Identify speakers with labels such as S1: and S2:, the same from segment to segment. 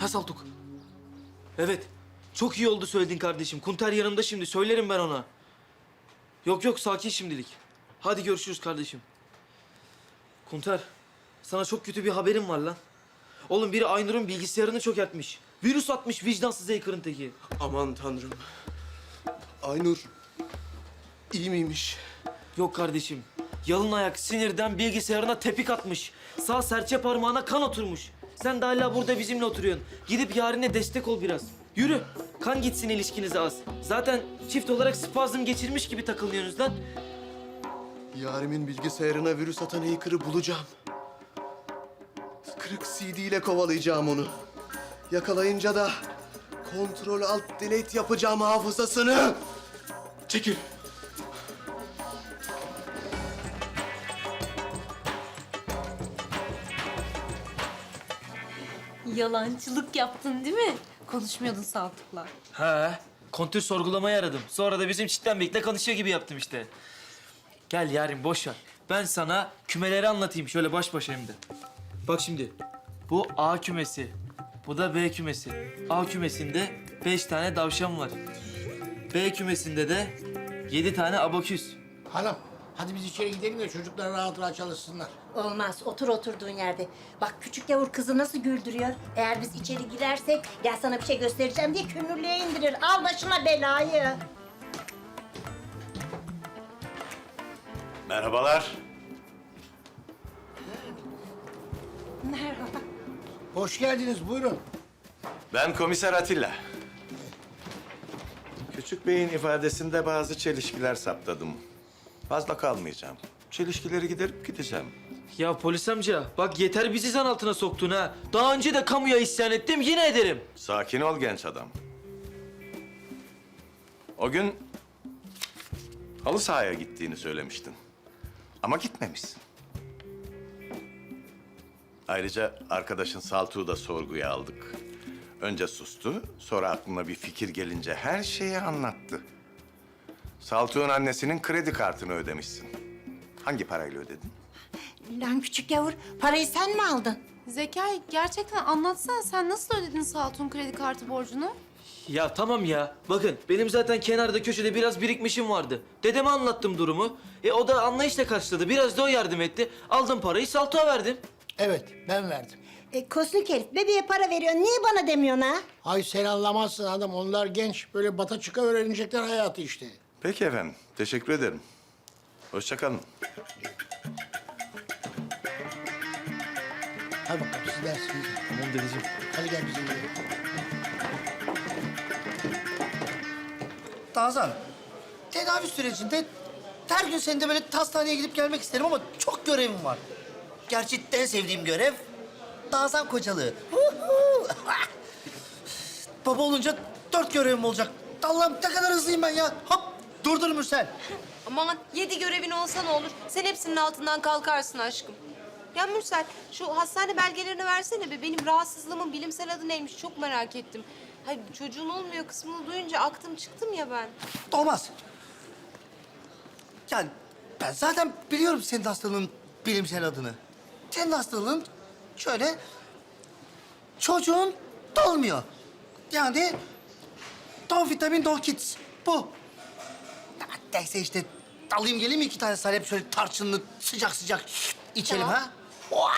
S1: Ha Saltuk. Evet. Çok iyi oldu söyledin kardeşim. Kunter yanımda şimdi. Söylerim ben ona. Yok yok sakin şimdilik. Hadi görüşürüz kardeşim. Kunter, sana çok kötü bir haberim var lan. Oğlum biri Aynur'un bilgisayarını çökertmiş. Virüs atmış vicdansız hacker'ın teki.
S2: Aman tanrım. Aynur iyi miymiş?
S1: Yok kardeşim. Yalın ayak sinirden bilgisayarına tepik atmış. Sağ serçe parmağına kan oturmuş. Sen de hala burada bizimle oturuyorsun. Gidip yarine destek ol biraz. Yürü. Kan gitsin ilişkinize az. Zaten çift olarak spazm geçirmiş gibi takılıyorsunuz lan.
S2: Yarimin bilgisayarına virüs atan hacker'ı bulacağım. Kırık CD ile kovalayacağım onu. Yakalayınca da kontrol alt delete yapacağım hafızasını. Çekil.
S3: Yalancılık yaptın değil mi? Konuşmuyordun Saltuk'la.
S1: He. Kontür sorgulamaya aradım. Sonra da bizim çitten birlikte konuşuyor gibi yaptım işte. Gel yarim boş ver. Ben sana kümeleri anlatayım şöyle baş başa hem de. Bak şimdi. Bu A kümesi. Bu da B kümesi. A kümesinde beş tane davşan var. B kümesinde de yedi tane abaküs.
S4: Hanım, hadi biz içeri gidelim de çocuklar rahat rahat çalışsınlar.
S5: Olmaz. Otur oturduğun yerde. Bak küçük yavur kızı nasıl güldürüyor. Eğer biz içeri girersek gel sana bir şey göstereceğim diye kömürlüğe indirir. Al başına belayı.
S6: Merhabalar.
S5: Merhaba.
S4: Hoş geldiniz, buyurun.
S6: Ben komiser Atilla. Küçük Bey'in ifadesinde bazı çelişkiler saptadım. Fazla kalmayacağım. Çelişkileri giderip gideceğim.
S1: Ya polis amca bak yeter bizi zan altına soktun ha. Daha önce de kamuya isyan ettim yine ederim.
S6: Sakin ol genç adam. O gün halı sahaya gittiğini söylemiştin. Ama gitmemişsin. Ayrıca arkadaşın Saltuğ'u da sorguya aldık. Önce sustu, sonra aklına bir fikir gelince her şeyi anlattı. Saltuğ'un annesinin kredi kartını ödemişsin. Hangi parayla ödedin?
S5: Lan küçük yavur parayı sen mi aldın?
S3: Zekai gerçekten anlatsana sen nasıl ödedin Saltuk'un kredi kartı borcunu?
S1: Ya tamam ya. Bakın benim zaten kenarda köşede biraz birikmişim vardı. Dedeme anlattım durumu. E o da anlayışla karşıladı. Biraz da o yardım etti. Aldım parayı Saltuğa verdim.
S4: Evet, ben verdim.
S5: E, kosnik herif bebeğe para veriyor. Niye bana demiyorsun ha?
S4: Ay sen anlamazsın adam, onlar genç. Böyle bata çıka öğrenecekler hayatı işte.
S6: Peki efendim, teşekkür ederim. Hoşça kalın.
S4: Hadi bakalım siz dersiniz.
S1: Tamam dedeciğim.
S4: Hadi gel bizimle.
S7: Nazan, tedavi sürecinde her gün senin de böyle hastaneye gidip gelmek isterim ama çok görevim var. Gerçi en sevdiğim görev Nazan kocalığı. Huhu! Baba olunca dört görevim olacak. Allah'ım ne kadar hızlıyım ben ya. Hop, durdur Mürsel.
S8: Aman yedi görevin olsa ne olur? Sen hepsinin altından kalkarsın aşkım. Ya Mürsel, şu hastane belgelerini versene be. Benim rahatsızlığımın bilimsel adı neymiş çok merak ettim. Hayır çocuğun olmuyor kısmını duyunca aktım çıktım ya ben.
S7: Olmaz. Yani ben zaten biliyorum senin hastalığın bilimsel adını. Senin hastalığın şöyle çocuğun dolmuyor. Yani don vitamin don kids. Bu. Neyse işte alayım geleyim mi iki tane salep şöyle tarçınlı sıcak sıcak içelim
S8: Tamam.
S7: ha? Oha!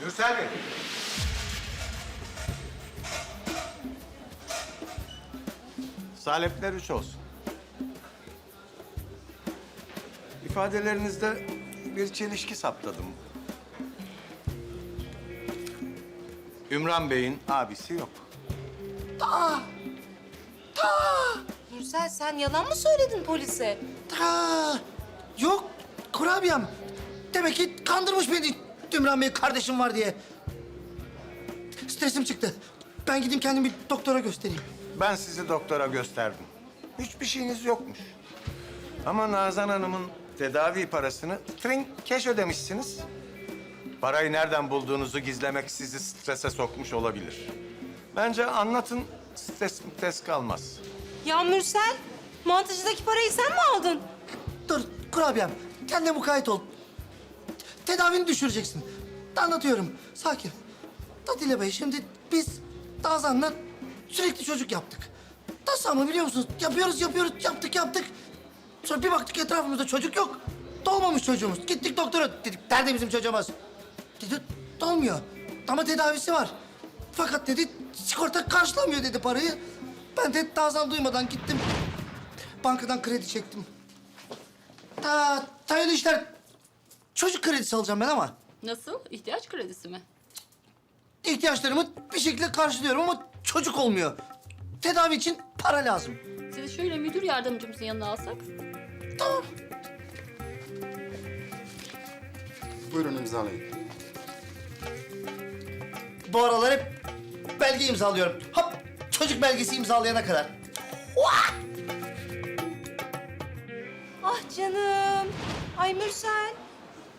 S6: Gürsel Bey. Salepler üç olsun. İfadelerinizde bir çelişki saptadım. Ümran Bey'in abisi yok.
S8: Mürsel sen yalan mı söyledin polise?
S7: Ta, yok kurabiyem. Demek ki kandırmış beni Ümran Bey kardeşim var diye. Stresim çıktı. Ben gideyim kendimi bir doktora göstereyim.
S6: Ben sizi doktora gösterdim. Hiçbir şeyiniz yokmuş. Ama Nazan Hanım'ın tedavi parasını tring keş ödemişsiniz. Parayı nereden bulduğunuzu gizlemek sizi strese sokmuş olabilir. Bence anlatın, stres stres kalmaz.
S8: Ya Mürsel, mantıcıdaki parayı sen mi aldın?
S7: Dur kurabiyem. Kendine mukayyet ol. Tedavini düşüreceksin. Anlatıyorum. Sakin. Atilla Bey şimdi biz Nazan'la sürekli çocuk yaptık. Nasıl ama biliyor musunuz? Yapıyoruz, yapıyoruz, yaptık, yaptık. Sonra bir baktık etrafımızda çocuk yok. Doğmamış çocuğumuz. Gittik doktora dedik, nerede bizim çocuğumuz? Dedi, dolmuyor. Ama tedavisi var. Fakat dedi, sigorta karşılamıyor dedi parayı. Ben de Nazan duymadan gittim. Bankadan kredi çektim. Ta, hayırlı işler. Çocuk kredisi alacağım ben ama
S9: Nasıl? İhtiyaç kredisi mi?
S7: ihtiyaçlarımı bir şekilde karşılıyorum ama çocuk olmuyor. Tedavi için para lazım.
S9: Sizi şöyle müdür yardımcımızın yanına alsak.
S7: Tamam.
S4: Buyurun imzalayın.
S7: Bu aralar hep belge imzalıyorum. Hop çocuk belgesi imzalayana kadar.
S8: Ah canım. Ay Mürsel.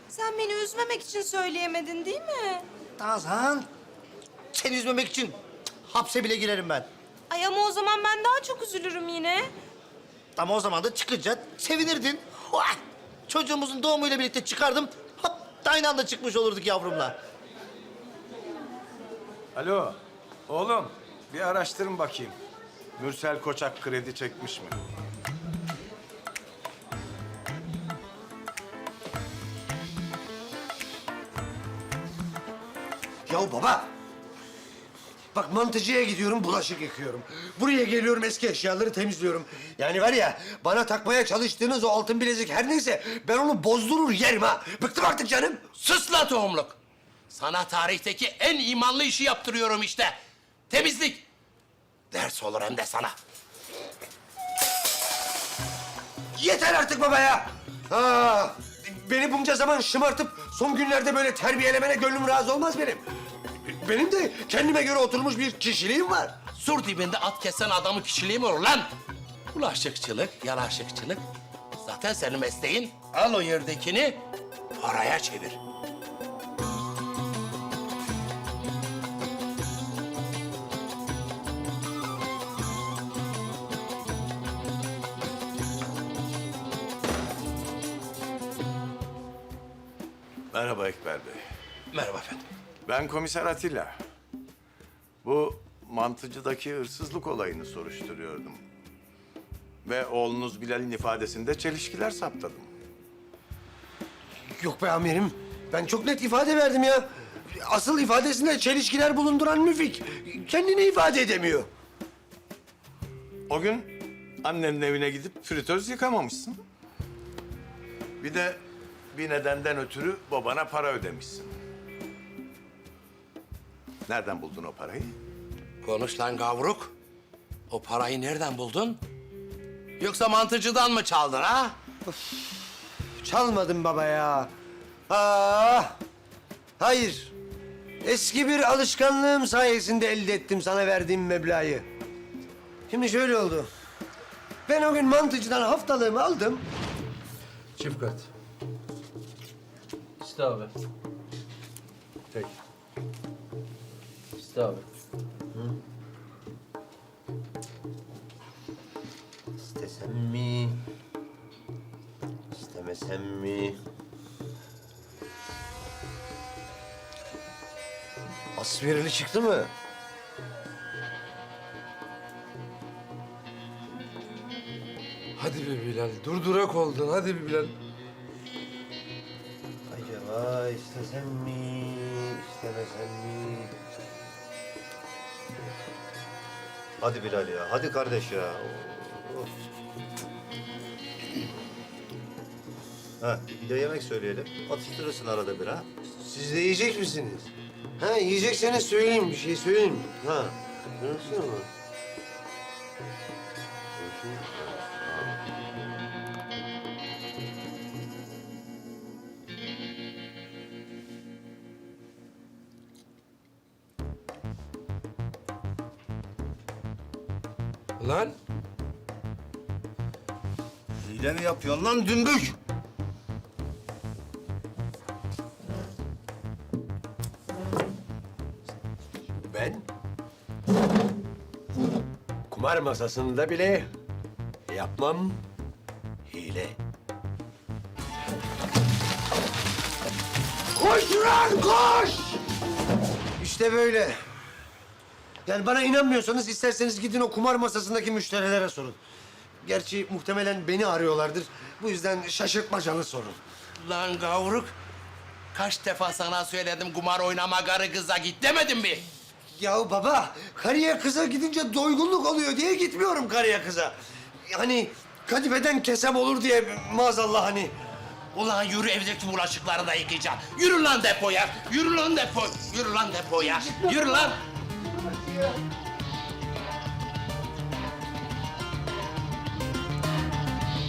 S8: Sen beni üzmemek için söyleyemedin değil mi?
S7: Nazan seni üzmemek için hapse bile girerim ben.
S8: Ay ama o zaman ben daha çok üzülürüm yine.
S7: Ama o zaman da çıkınca sevinirdin. Vah! Çocuğumuzun doğumuyla birlikte çıkardım. Hop aynı anda çıkmış olurduk yavrumla.
S6: Alo, oğlum bir araştırın bakayım. Mürsel Koçak kredi çekmiş mi?
S2: Ya baba. Bak mantıcıya gidiyorum, bulaşık yıkıyorum. Buraya geliyorum, eski eşyaları temizliyorum. Yani var ya, bana takmaya çalıştığınız o altın bilezik her neyse... ...ben onu bozdurur yerim ha. Bıktım artık canım.
S10: Sus la tohumluk. Sana tarihteki en imanlı işi yaptırıyorum işte. Temizlik. Ders olur hem de sana.
S2: Yeter artık baba ya. Aa, beni bunca zaman şımartıp son günlerde böyle terbiyelemene gönlüm razı olmaz benim. Benim de kendime göre oturmuş bir kişiliğim var.
S10: Sur dibinde at kesen adamın kişiliği mi olur lan? Bulaşıkçılık, yanaşıkçılık. Zaten senin mesleğin. Al o yerdekini paraya çevir.
S6: Merhaba Ekber Bey.
S10: Merhaba efendim.
S6: Ben komiser Atilla. Bu mantıcıdaki hırsızlık olayını soruşturuyordum. Ve oğlunuz Bilal'in ifadesinde çelişkiler saptadım.
S2: Yok be amirim. Ben çok net ifade verdim ya. Asıl ifadesinde çelişkiler bulunduran Müfik. Kendini ifade edemiyor.
S6: O gün annenin evine gidip fritöz yıkamamışsın. Bir de bir nedenden ötürü babana para ödemişsin. Nereden buldun o parayı?
S10: Konuş lan gavruk. O parayı nereden buldun? Yoksa mantıcıdan mı çaldın ha?
S2: Çalmadım baba ya. Aa, hayır. Eski bir alışkanlığım sayesinde elde ettim sana verdiğim meblağı. Şimdi şöyle oldu. Ben o gün mantıcıdan haftalığımı aldım.
S1: Çift kat. İşte abi.
S6: Peki.
S1: İşte abi.
S2: İstesem mi? İstemesem mi? Asverili çıktı mı?
S11: Hadi be Bilal, durdurak oldun. Hadi be Bilal.
S2: Acaba istesem mi? istemesem mi?
S12: Hadi Bilal ya, hadi kardeş ya. Of. Ha, bir de yemek söyleyelim. Atıştırırsın arada bir ha.
S2: Siz de yiyecek misiniz? Ha yiyecekseniz söyleyeyim bir şey söyleyeyim. Ha. Nasıl mı?
S11: Lan
S12: Hile mi yapıyorsun lan dümbük?
S2: Ben kumar masasında bile yapmam hile. Koş lan koş! İşte böyle. Yani bana inanmıyorsanız isterseniz gidin o kumar masasındaki müşterilere sorun. Gerçi muhtemelen beni arıyorlardır. Bu yüzden şaşırtmacalı sorun.
S10: Lan gavruk. Kaç defa sana söyledim kumar oynama karı kıza git demedim mi?
S2: Ya baba, karıya kıza gidince doygunluk oluyor diye gitmiyorum karıya kıza. Hani kadifeden kesem olur diye maazallah hani.
S10: Ulan yürü evdeki bulaşıkları da yıkayacağım. Yürü lan depoya. Yürü lan depo. Yürü lan depoya. Yürü lan. Yeah.